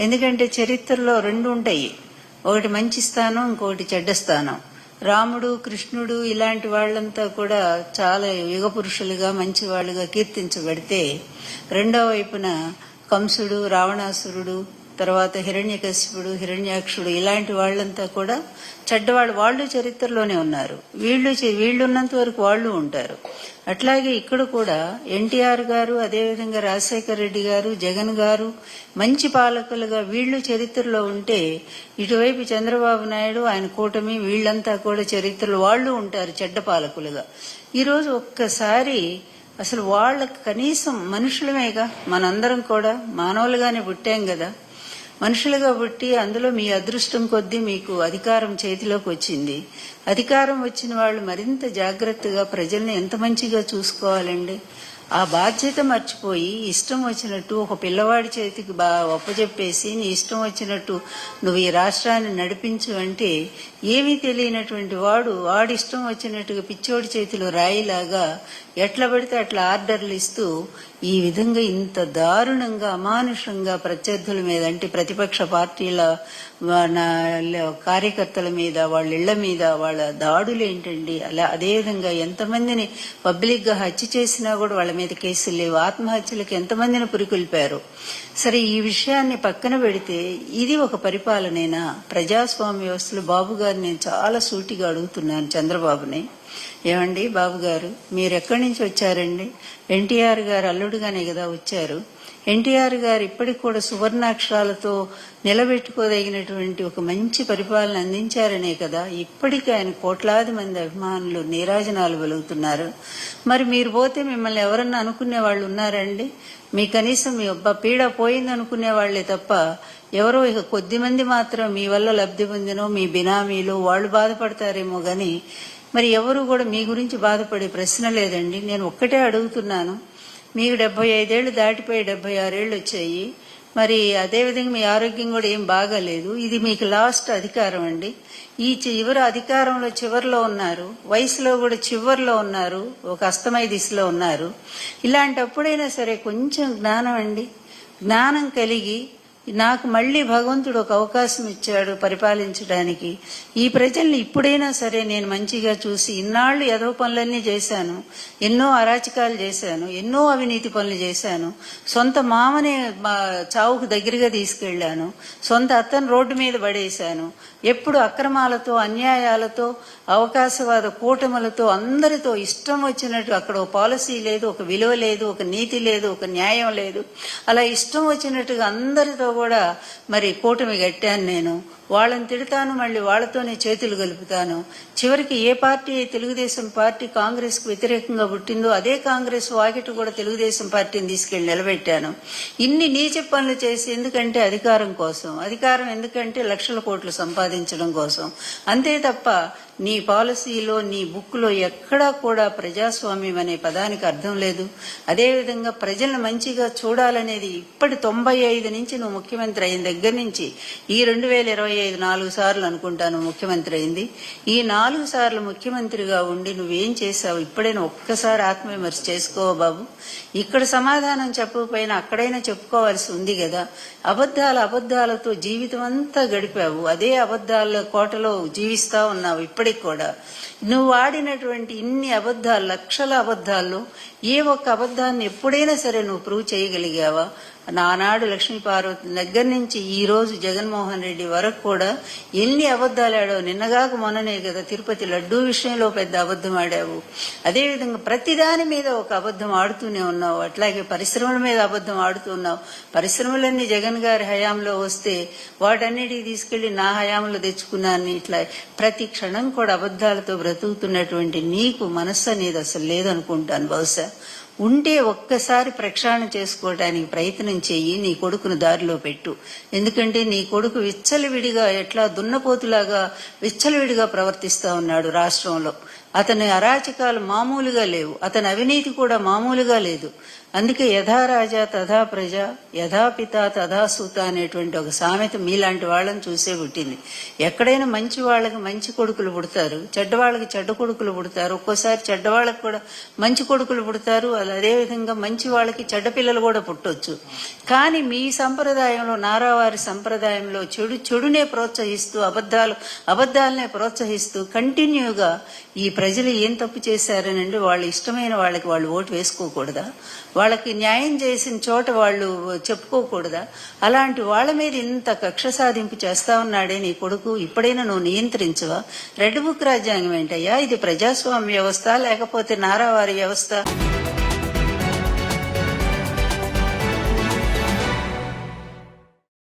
ఎందుకంటే చరిత్రలో రెండు ఉంటాయి. ఒకటి మంచి స్థానం ఇంకొకటి చెడ్డ స్థానం. రాముడు కృష్ణుడు ఇలాంటి వాళ్ళంతా కూడా చాలా యుగ పురుషులుగా మంచి వాళ్ళుగా కీర్తించబడితే రెండో వైపున కంసుడు రావణాసురుడు తర్వాత హిరణ్యకశిపుడు హిరణ్యాక్షుడు ఇలాంటి వాళ్ళంతా కూడా చెడ్డవాళ్ళు వాళ్ళు చరిత్రలోనే ఉన్నారు. వీళ్ళు చే- వీళ్ళు ఉన్నంత వరకు వాళ్ళు ఉంటారు. అట్లాగే ఇక్కడ కూడా ఎన్టీఆర్ గారు అదేవిధంగా రాజశేఖర రెడ్డి గారు జగన్ గారు మంచి పాలకులుగా వీళ్ళు చరిత్రలో ఉంటే ఇటువైపు చంద్రబాబు నాయుడు ఆయన కూటమి వీళ్ళంతా కూడా చరిత్రలో వాళ్ళు ఉంటారు చెడ్డ పాలకులుగా. ఈరోజు ఒక్కసారి అసలు వాళ్ళకి కనీసం మనుషులమేగా మనందరం కూడా మానవులుగానే పుట్టాం కదా. మనుషులుగా పుట్టి అందులో మీ అదృష్టం కొద్దీ మీకు అధికారం చేతిలోకి వచ్చింది. అధికారం వచ్చిన వాళ్ళు మరింత జాగ్రత్తగా ప్రజల్ని ఎంత మంచిగా చూసుకోవాలండి? ఆ బాధ్యత మర్చిపోయి ఇష్టం వచ్చినట్టు ఒక పిల్లవాడి చేతికి బా ఒప్పజెప్పేసి నీ ఇష్టం వచ్చినట్టు నువ్వు ఈ రాష్ట్రాన్ని నడిపించు అంటే ఏమీ తెలియనటువంటి వాడు వాడి ఇష్టం వచ్చినట్టుగా పిచ్చోడి చేతిలో రాయిలాగా ఎట్లా పడితే అట్లా ఆర్డర్లు ఇస్తూ ఈ విధంగా ఇంత దారుణంగా అమానుషంగా ప్రత్యర్థుల మీద అంటే ప్రతిపక్ష పార్టీల నా- కార్యకర్తల మీద వాళ్ళ ఇళ్ళ మీద వాళ్ళ దాడులు ఏంటండి? అలా అదేవిధంగా ఎంతమందిని పబ్లిక్గా హత్య చేసినా కూడా వాళ్ళ మీద కేసులు లేవు. ఆత్మహత్యలకు ఎంతమందిని పురికొల్పారు? సరే ఈ విషయాన్ని పక్కన పెడితే ఇది ఒక పరిపాలనేనా? ప్రజాస్వామ్య వ్యవస్థలో బాబు గారు నేను చాలా సూటిగా అడుగుతున్నాను చంద్రబాబుని. ఏమండి బాబు గారు మీరు ఎక్కడి నుంచి వచ్చారండి? ఎన్టీఆర్ గారు అల్లుడుగానే కదా వచ్చారు. ఎన్టీఆర్ గారు ఇప్పటికి కూడా సువర్ణాక్షరాలతో నిలబెట్టుకోదగినటువంటి ఒక మంచి పరిపాలన అందించారనే కదా ఇప్పటికీ ఆయన కోట్లాది మంది అభిమానులు నీరాజనాలు వెలుగుతున్నారు. మరి మీరు పోతే మిమ్మల్ని ఎవరన్నా అనుకునే వాళ్ళు ఉన్నారండి? మీ కనీసం మీ అబ్బా పీడ పోయింది అనుకునే వాళ్ళే తప్ప ఎవరో ఇక కొద్ది మంది మాత్రం మీ వల్ల లబ్ధి పొందినో మీ బినామీలు వాళ్ళు బాధపడతారేమో గాని మరి ఎవరు కూడా మీ గురించి బాధపడే ప్రశ్న లేదండి. నేను ఒక్కటే అడుగుతున్నాను. మీకు డెబ్బై ఐదేళ్ళు దాటిపోయి డెబ్బై ఆరేళ్ళు వచ్చాయి. మరి అదేవిధంగా మీ ఆరోగ్యం కూడా ఏం బాగాలేదు. ఇది మీకు లాస్ట్ అధికారం అండి. ఈ చివరి అధికారంలో చివరిలో ఉన్నారు వయసులో కూడా చివరిలో ఉన్నారు ఒక అస్తమయ దిశలో ఉన్నారు. ఇలాంటప్పుడైనా సరే కొంచెం జ్ఞానం అండి. జ్ఞానం కలిగి నాకు మళ్ళీ భగవంతుడు ఒక అవకాశం ఇచ్చాడు పరిపాలించడానికి. ఈ ప్రజల్ని ఇప్పుడైనా సరే నేను మంచిగా చూసి ఇన్నాళ్ళు ఎదవ పనులన్నీ చేశాను. ఎన్నో అరాచకాలు చేశాను. ఎన్నో అవినీతి పనులు చేశాను. సొంత మామనే మా చావుకు దగ్గరగా తీసుకెళ్ళాను సొంత అత్తను రోడ్డు మీద పడేశాను. ఎప్పుడు అక్రమాలతో అన్యాయాలతో అవకాశవాద కూటములతో అందరితో ఇష్టం వచ్చినట్టు అక్కడ ఒక పాలసీ లేదు ఒక విలువ లేదు ఒక నీతి లేదు ఒక న్యాయం లేదు. అలా ఇష్టం వచ్చినట్టుగా అందరితో కూడా మరి కూటమి కట్టాను నేను. వాళ్ళని తిడతాను మళ్ళీ వాళ్ళతోనే చేతులు కలుపుతాను చివరికి ఏ పార్టీ తెలుగుదేశం పార్టీ కాంగ్రెస్కు వ్యతిరేకంగా పుట్టిందో అదే కాంగ్రెస్ వాకిట కూడా తెలుగుదేశం పార్టీని తీసుకెళ్ళి నిలబెట్టాను. ఇన్ని నీచ పనులు చేసి ఎందుకంటే అధికారం కోసం అధికారం ఎందుకంటే లక్షల కోట్లు సంపాదించడం కోసం. అంతే తప్ప నీ పాలసీలో నీ బుక్లో ఎక్కడా కూడా ప్రజాస్వామ్యం అనే పదానికి అర్థం లేదు. అదేవిధంగా ప్రజలను మంచిగా చూడాలనేది ఇప్పటి తొంభై ఐదు నుంచి నువ్వు ముఖ్యమంత్రి అయిన దగ్గర నుంచి ఈ రెండు వేల ఇరవై ఐదు నాలుగు సార్లు అనుకుంటాను ముఖ్యమంత్రి అయింది. ఈ నాలుగు సార్లు ముఖ్యమంత్రిగా ఉండి నువ్వేం చేశావు? ఇప్పుడైనా ఒక్కసారి ఆత్మవిమర్శ చేసుకో బాబు. ఇక్కడ సమాధానం చెప్పకపోయినా అక్కడైనా చెప్పుకోవాల్సి ఉంది కదా. అబద్ధాల అబద్ధాలతో జీవితం అంతా గడిపావు. అదే అబద్ధాల కోటలో జీవిస్తా ఉన్నావు ఇప్పటికి కూడా. నువ్వు ఆడినటువంటి ఇన్ని అబద్ధాలు లక్షల అబద్ధాల్లో ఏ ఒక్క అబద్ధాన్ని ఎప్పుడైనా సరే నువ్వు ప్రూవ్ చేయగలిగావా? నానాడు లక్ష్మీ పార్వతి దగ్గర నుంచి ఈ రోజు జగన్మోహన్ రెడ్డి వరకు కూడా ఎన్ని అబద్ధాలాడో నిన్నగాక మొన్ననే కదా తిరుపతి లడ్డూ విషయంలో పెద్ద అబద్ధం ఆడావు. అదేవిధంగా ప్రతిదాని మీద ఒక అబద్ధం ఆడుతూనే ఉన్నావు. అట్లాగే పరిశ్రమల మీద అబద్ధం ఆడుతున్నావు పరిశ్రమలన్నీ జగన్ గారి హయాంలో వస్తే వాటన్నిటికి తీసుకెళ్ళి నా హయాంలో తెచ్చుకున్నాను ఇట్లా. ప్రతి క్షణం కూడా అబద్ధాలతో బ్రతుకుతున్నటువంటి నీకు మనస్సు అనేది అసలు లేదనుకుంటాను బహుశా. ఉంటే ఒక్కసారి ప్రక్షాళన చేసుకోవడానికి ప్రయత్నం చెయ్యి నీ కొడుకును దారిలో పెట్టు. ఎందుకంటే నీ కొడుకు విచ్చలవిడిగా ఎట్లా దున్నపోతులాగా విచ్చలవిడిగా ప్రవర్తిస్తా ఉన్నాడు రాష్ట్రంలో. అతని అరాచకాలు మామూలుగా లేవు. అతని అవినీతి కూడా మామూలుగా లేదు. అందుకే యథా రాజా తథా ప్రజ యథా పిత తథా సూత అనేటువంటి ఒక సామెత మీలాంటి వాళ్ళని చూసే పుట్టింది. ఎక్కడైనా మంచి వాళ్ళకి మంచి కొడుకులు పుడతారు చెడ్డ వాళ్ళకి చెడ్డ కొడుకులు పుడతారు ఒక్కోసారి చెడ్డవాళ్ళకి కూడా మంచి కొడుకులు పుడతారు అలా అదేవిధంగా మంచి వాళ్ళకి చెడ్డ పిల్లలు కూడా పుట్టొచ్చు. కానీ మీ సంప్రదాయంలో నారావారి సంప్రదాయంలో చెడు చెడునే ప్రోత్సహిస్తూ అబద్ధాలు అబద్ధాలనే ప్రోత్సహిస్తూ కంటిన్యూగా ఈ ప్రజలు ఏం తప్పు చేశారనండి వాళ్ళు ఇష్టమైన వాళ్ళకి వాళ్ళు ఓటు వేసుకోకూడదా? వాళ్ళకి న్యాయం చేసిన చోట వాళ్ళు చెప్పుకోకూడదా? అలాంటి వాళ్ళ మీద ఇంత కక్ష సాధింపు చేస్తా ఉన్నాడే నీ కొడుకు ఇప్పుడైనా నువ్వు నియంత్రించవా? రెడ్ బుక్ రాజ్యాంగం ఏంటయ్యా? ఇది ప్రజాస్వామ్య వ్యవస్థ లేకపోతే నారావారి వ్యవస్థ?